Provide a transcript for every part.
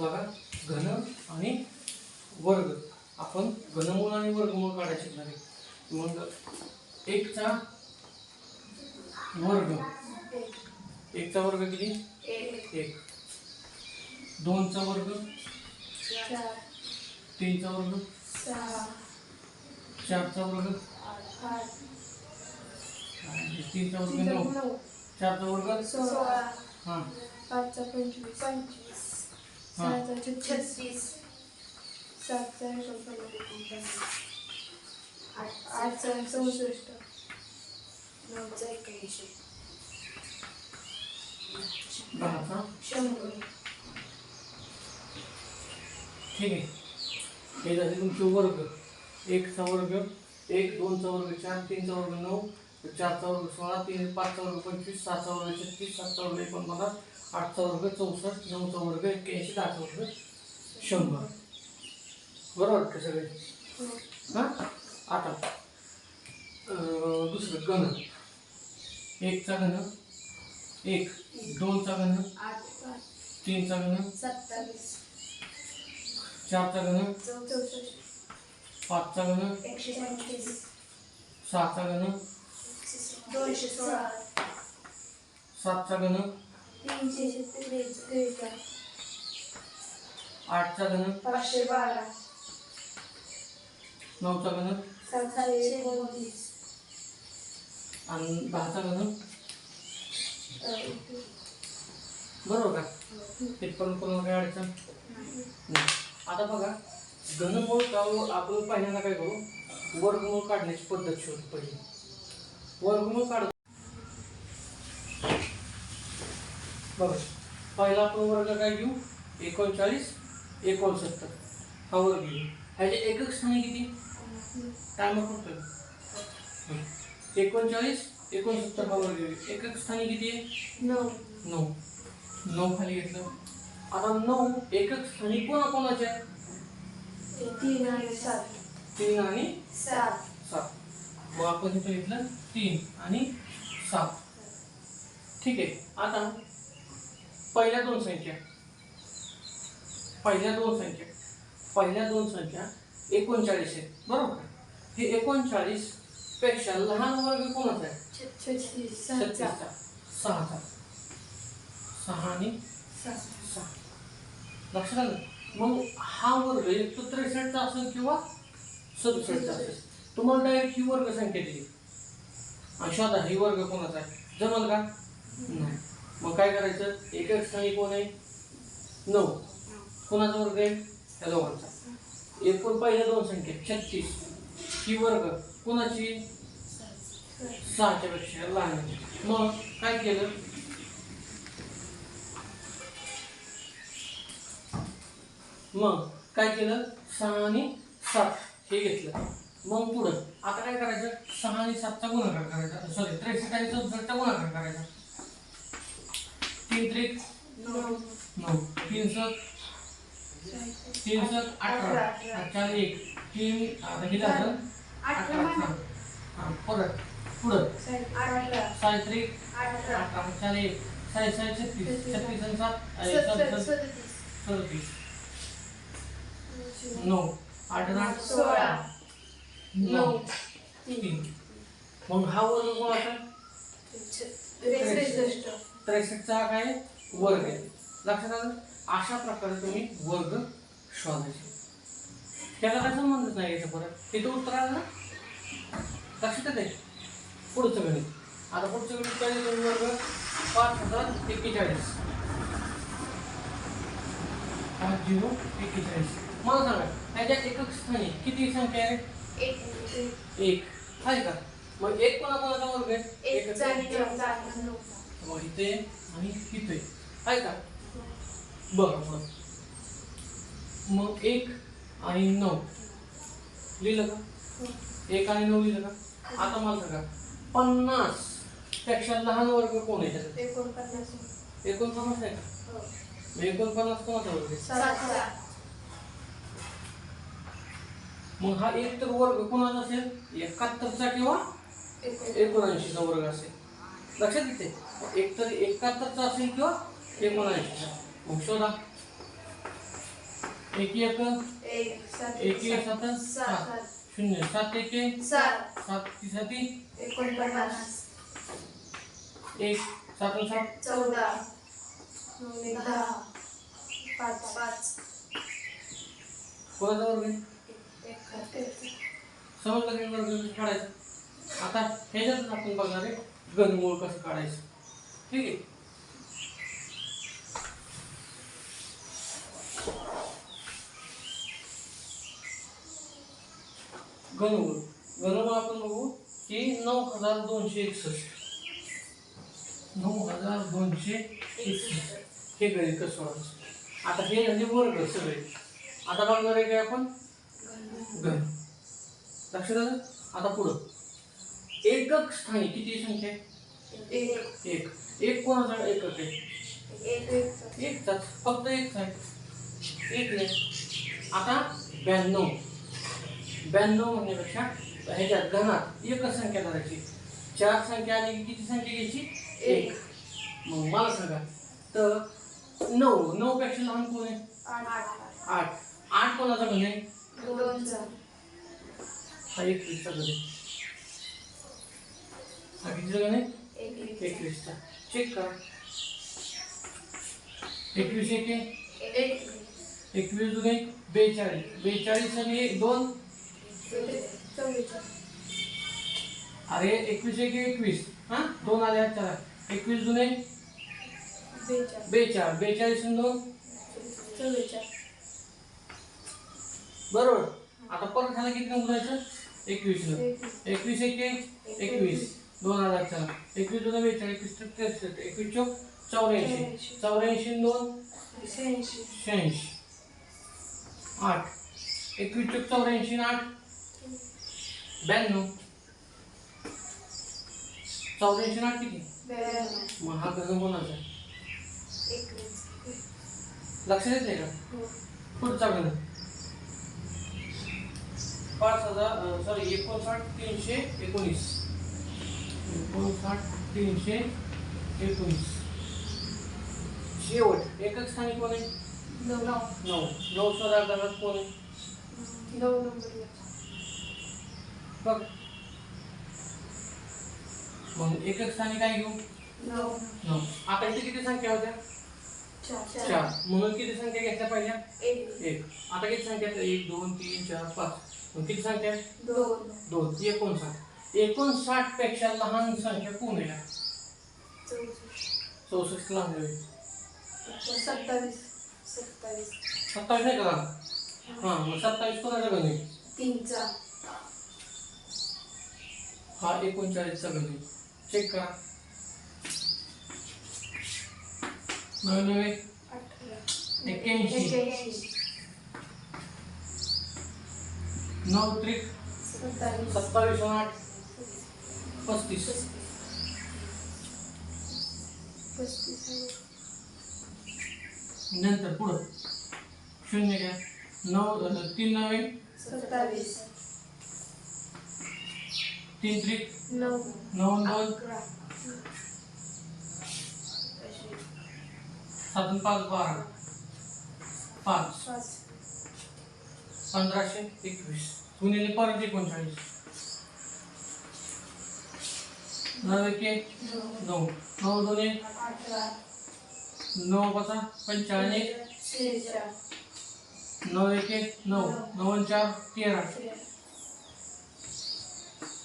बघा घन आणि वर्ग. आपण घनमूळ आणि वर्गमूळ काढायला शिकणार आहे मग एकचा वर्ग. एकचा वर्ग किती? एक. दोनचा वर्ग? तीनचा वर्ग? चारचा वर्ग? तीनचा वर्ग नऊ. चारचा वर्ग? हां. पाचचा पंचवीस. पंचवीस छत्तीस सातचा आठ आठचा चौसष्ट नऊचा शंभर ठीक आहे. हे झाले तुमचे वर्ग. एकचा वर्ग एक दोनचा वर्ग चार तीनचा वर्ग नऊ चारचा वर्ग सोळा तीन पाचचा वर्ग पंचवीस सहाचा वर्ग छत्तीस सातचा वर्ग एकोणपन्नास आठचा वर्ग चौसष्ट नऊचा वर्ग एक्क्याऐंशी दहाचा वर्ग शंभर. बरोबर का सगळे? हां? आता. दुसरं गण. एकचा घन एक. दोनचा घन आठ तीनचा घन सत्तावीस चारचा घन चौसष्ट पाचचा पंचवीस सहाचा सोळा. सातचा घन तीनशे त्रेचाळीस. आठचा घन पाचशे बारा. नऊचा घन सातशे एकोणतीस आणि दहाचा घन बरोबर का? तिथपर्यंत कोणाला काय अडचण? नाही. आता बघा घनमूळ काढू आपण पहिल्यांदा काय करू? वर्गमूळ काढण्याची पद्धत शोधू पहिली. वर्गमूळ काढ बघा. पहिला आपण वर्ग काय घेऊ? एकोणचाळीस एकोणसत्तर. हा वर्ग घेऊ. ह्याचे एकक स्थानी किती? टायमर करतोय एकोणचाळीस एकोणसत्तर हा वर्ग घेऊ. एकक स्थानी किती आहे? नऊ. नऊ. नऊ खाली घेतलं. आता नऊ एकक स्थानी कोणा कोणाचे आहे तीन आणि सात. तीन आणि सात. सात. मग आपण इथं घेतलं तीन आणि सात. ठीक आहे. आता पहिल्या दोन संख्या. पहिल्या दोन संख्या. पहिल्या दोन संख्या एकोणचाळीस आहेत. बरोबर? हे एकोणचाळीसपेक्षा लहान वर्ग कोणाचा आहे? सहाचा सहाचा. सहा आणि सहा. लक्षात आलं? मग हा वर्ग एक तर त्रेसष्टचा असेल किंवा सदुसष्टचा असेल. तुम्हाला डायरेक्ट ही वर्ग संख्या दिली. आणि शोधा ही वर्ग कोणाचा आहे? जमल का? नाही. मग काय करायचं? एक स्थानी कोण आहे? नऊ. कोणाचा वर्ग आहे? त्या दोघांचा. एकूण पहिल्या दोन संख्या छत्तीस. ही वर्ग कोणाची? सहाच्या पेक्षा लहान मग काय केलं? मग काय केलं? सहा आणि सात. हे घेतलं. मग पुढं. आता काय करायचं? सहा आणि सातचा गुणाकार करायचा. सॉरी त्रेसष्ट आणि चौसष्टचा गुणाकार करायचा. तीन त्रिक नऊ. तीन सत तीन सत अठरा. चार एक. तीन आता हे झालं अठरा. हा. हा, परत पुढं. अठरा. सायत्रिक अठरा. अठरा चार एक. साय साय छत्तीस. छत्तीस. आणि सात. सदतीस. नऊ. आठ आठ सोळा. नऊ. तीन. मग हा वर्ग कोणाचा? त्रेसष्टचा काय वर्ग आहे. लक्षात आलं? अशा प्रकारे तुम्ही वर्ग शोधायचे. त्याला काय संबंधच नाही याच्या परत तिथं उत्तर आलं ना? लक्षात येते पुढचं गणित. आता पुढचं गणित काय? तुम्ही वर्ग पाच हजार एक्केचाळीस. पाच झिरो एक्केचाळीस. मला सांगा ह्याच्या एकक स्थानी किती संख्या आहे? एक. एक. आहे का? मग एक कोणा कोणाचा वर्ग आहे? एक इथे आणि इथे. आहे का बरं बरं मग एक आणि नऊ. लिहिलं का? एक आणि नऊ लिहिलं का? आता मला सांगा. पन्नासपेक्षा लहान वर्ग कोण आहे त्याच्यात? एकोणपन्नास. एकोणपन्नास आहे का? मग एकोणपन्नास कोणाचा वर्ग आहे? मग हा एक तर वर्ग कोणाचा असेल? एकाहत्तरचा किंवा एकोणऐंशीचा वर्ग असेल. लक्षात येते एक तर एकाहत्तरचा असेल किंवा एकोणऐंशीचा मग शोधा. एक एक एक सात एक एक सात सात शून्य. सात एक एक. सात. सात एकोणपन्नास. एक सात आणि सात. चौदा. नऊ दहा. पाच पाच. कोणाचा वर्ग आहे? एक समजलं की वर्ग? कसं काढायचं. आता ह्याच्यातच आपण बघणार आहे घनमूळ कसं काढायचं. ठीक आहे. घनमूळ घनमूळ आपण बघू की नऊ हजार दोनशे एकसष्ट. नऊ हजार दोनशे एकसष्ट. हे गणित कसं आता हे झाले वर्ग सगळे. आता बघणार आहे काय आपण? घन लक्षात आलं? आता पुढं. एकक स्थानी किती संख्या? आहे एक एक. एक कोणाचा एकक आहे एक एक एकचाच फक्त एकच आहे. एक नाही. आता ब्याण्णव. ब्याण्णव म्हणण्यापेक्षा ह्याच्यात घनात एकच संख्या धरायची. चार संख्या आली की किती संख्या घ्यायची? एक. मग मला सांगा. तर नऊ. नऊ पेक्षा लहान कोण आहे? आठ. आठ. आठ. कोणाचा घन आहे? हा एकवीसचा घन आहे हा कितीचा घन आहे? एक एक एकवीसचा चेक करा. एकवीस एक एकवीस जुने बेचाळीस. बेचाळीस आणि एक दोन? अरे एकवीस एक एकवीस. हा? दोन आले चला एकवीस जुने बेचाळ बेचाळीस. आणि दोन? बरोबर. आता परत झाला किती नंबर जायचं एकवीस एकवीस. एकवीस एक एक एकवीस. दोन आहेत चला एकवीस दोन बेचाळीस एकवीस त्रेसष्ट एकवीस चौक चौऱ्याऐंशी. चौऱ्याऐंशी. दोन? शहाऐंशी. आठ. एकवीस चौक चौऱ्याऐंशी आठ? ब्याण्णव. चौऱ्याऐंशी आठ किती? मग हा घन कोणाचा लक्षात येते का? हो. पुढचा घन पाच हजार सॉरी एकोणसाठ तीनशे एकोणीस. एकोणसाठ तीनशे एकोणीस. शेवट. एकच स्थानी कोण आहे? नऊ. नऊ. नऊ सदा घरात कोण आहे? नऊ नंबर बघ. मग एकच स्थानी काय घेऊ? नऊ. नऊ. आता इथे किती संख्या होत्या? चार. चार. म्हणून किती संख्या घेतल्या पाहिजे एक. एक. आता किती संख्या? आहेत? एक दोन तीन चार पाच. मग किती संख्या? आहेत? दोन. दोन. एकोणसाठ. एकोणसाठपेक्षा लहान संख्या कोण आहे? चौसष्ट. लहान सत्तावीस. सत्तावीस. सत्तावीस आहे का? हा. मग सत्तावीस कोणाचा गण आहे तीनचा. हा एकोणचाळीसचा गण आहे चेक करा. नवे नवे अठरा. एक्क्याऐंशी. नऊ त्रिक. सत्तावीस. सत्तावीस आठ. पस्तीस. नंतर पुढं. शून्य घ्या. नऊ तीन नवे. सत्तावीस. तीन त्रिक. नऊ. नऊ दोन. सात पाच बारा. पाच. पंधराशे एकवीस. गुणिले परत एकोणचाळीस. नऊ एक एक. नऊ. नऊ दोन एक. नऊ पाचा पंचाळीस शेहेचाळ नऊ एक एक. नऊ. नऊ चार. तेरा.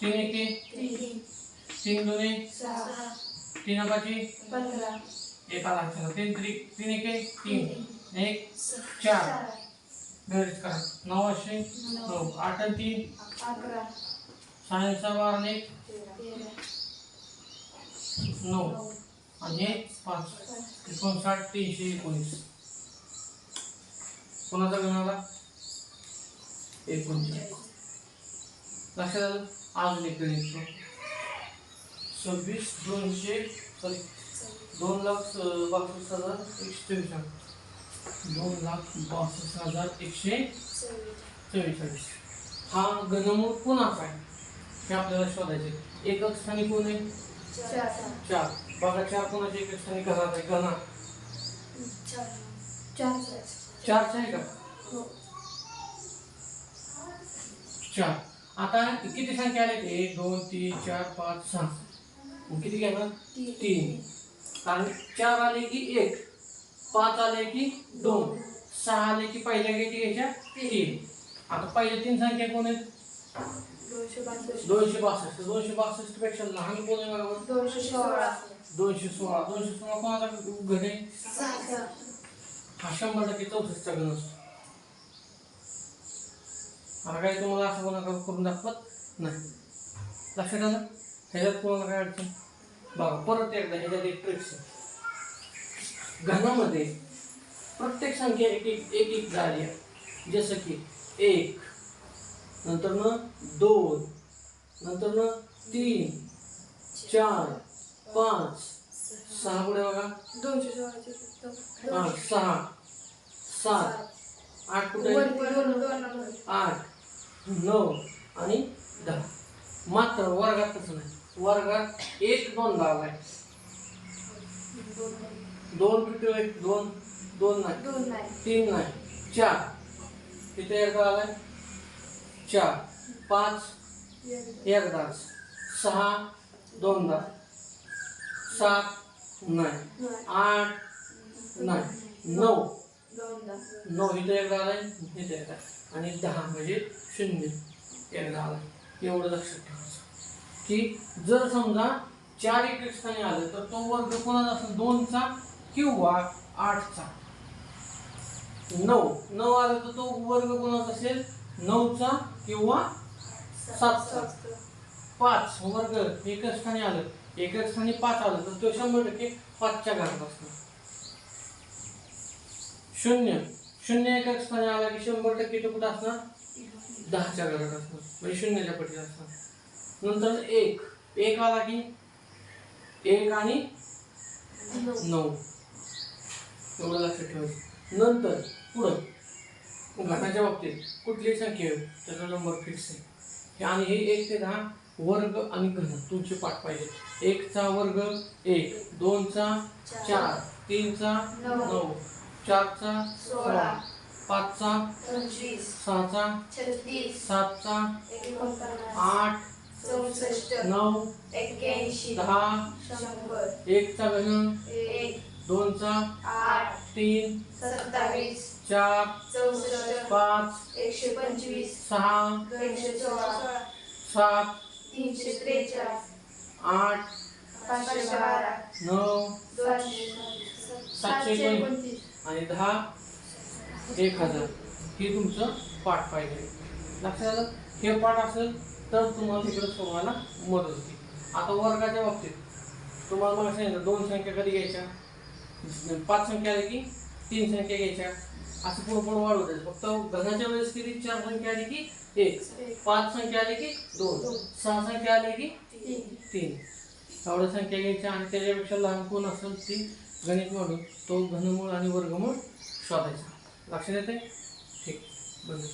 तीन एक एक. तीन दोन एक. तीन पाची एक आला अक्षर तीन त्रि तीन एक एक. तीन. एक. चार. बेरीज करा. नऊ असे. नऊ. आठ आणि तीन. सहा बारा एक. नऊ. आणि पाच. एकोणसाठ तीनशे एकोणीस. कोणाचा घेऊन आला? एकोणचाळीस. लक्षात आलं? अजून एक सव्वीस दोनशे सॉरी दोन लाख बासष्ट हजार एकशे चव्वेचाळीस दोन लाख बासष्ट हजार एकशे चव्वेचाळीस हा गणमूळ कोणाचा आहे? हे आपल्याला शोधायचे. एकक स्थानी कोण आहे? चार चार बघा चार कोणाच्या एकक स्थानी घरात आहे घना चार चारचा आहे का? हो. चार आता किती संख्या आल्या एक दोन तीन चार पाच सहा. मग किती घेणार तीन. तीन. कारण चार आले की एक पाच आले की दोन सहा आले की पहिल्या किती घ्यायच्या तीन. आता पहिल्या तीन संख्या कोण आहेत? दोनशे बासष्ट. दोनशे बासष्ट. पेक्षा लहान कोण आहे बरोबर दोनशे सोळा. दोनशे सोळा. दोनशे सोळा कोणाचा घन आहे? हा शंभर टक्के चौसष्टचा घन असतो. आता काय तुम्हाला असं कोणा करून दाखवत नाही. लक्षात आलं ह्याच्यात कोणाला काय अडचण? बघा परत एकदा ह्याच्यात एक ट्रिक्स आहे. घनामध्ये प्रत्येक संख्या एक एक एक एक झाली आहे. जसं की एक नंतर न दोन नंतर न तीन चार पाच सहा पुढे बघा. दोनशे सोळाचे फक्त. हा सहा सात आठ कुठे. आठ नऊ आणि दहा. मात्र वर्गात तसं नाही. वर्गात एक दोन लावलाय दोन किती आहे? दोन दोन नाही. तीन नाही. चार. तिथे एकदा आलाय चार पाच एकदा एकदाच सहा दोनदा सात नाही आठ नाही नऊ. नऊ इथं एकदा आलाय इथं एकदा आणि दहा म्हणजे शून्य एकदा आलाय. एवढं लक्षात ठेवायचं. की जर समजा चार एक स्थानी आलं तर तो वर्ग कोणाचा असेल? दोनचा किंवा आठचा? नऊ. नऊ आलं तर तो वर्ग कोणाचा असेल? नऊचा किंवा सात. पाच वर्ग एकच स्थानी आलं. एकच स्थानी पाच आलं तर तो शंभर टक्के पाचच्या घरात असणार शून्य. शून्य एकच स्थानी आला की शंभर टक्के तो कुठं असणार? दहाच्या घरात असणार. म्हणजे शून्याच्या पटीत असणार. नंतर एक. एक आला की एक आणि नऊ. नऊ. एवढं लक्षात ठेवायचं. नंतर पुढं. घटाच्या बाबतीत कुठलीही संख्या त्याचा नंबर फिक्स आहे आणि हे एक ते दहा वर्ग आणि घन तुमचे पाठ पाहिजे एकचा वर्ग एक दोनचा चार तीनचा नऊ. चारचा सोळा पाचचा सहाचा सातचा आठ चौसष्ट नऊ एक्क्याऐंशी दहा एकचा घन एक दोनचा आठ तीन सत्तावीस चार चौसष्ट पाच एकशे पंचवीस. सहा एकशे सोळा सात तीनशे त्रेचाळीस. आठ पाचशे बारा नऊ सातशे एकोणतीस. आणि दहा एक हजार. हे तुमचं पाठ पाहिजे. लक्षात आलं? हे पाठ असेल तर तुम्हाला तिकडे तुम्हाला मदत होती आता वर्गाच्या बाबतीत तुम्हाला मला सांगितलं दोन संख्या कधी घ्यायच्या? पाच संख्या आली की तीन संख्या घ्यायच्या? असं पुढं वाढवत जायचं. फक्त घनाच्या वेळेस किती? चार संख्या आली की एक. पाच संख्या आली की दोन. सहा संख्या आली की तीन. एवढ्या संख्या घ्यायच्या आणि त्याच्यापेक्षा लहान कोण असेल ती गणित म्हणून तो घनमूळ आणि वर्गमूळ शोधायचा. लक्षात येते ठीक. बंद.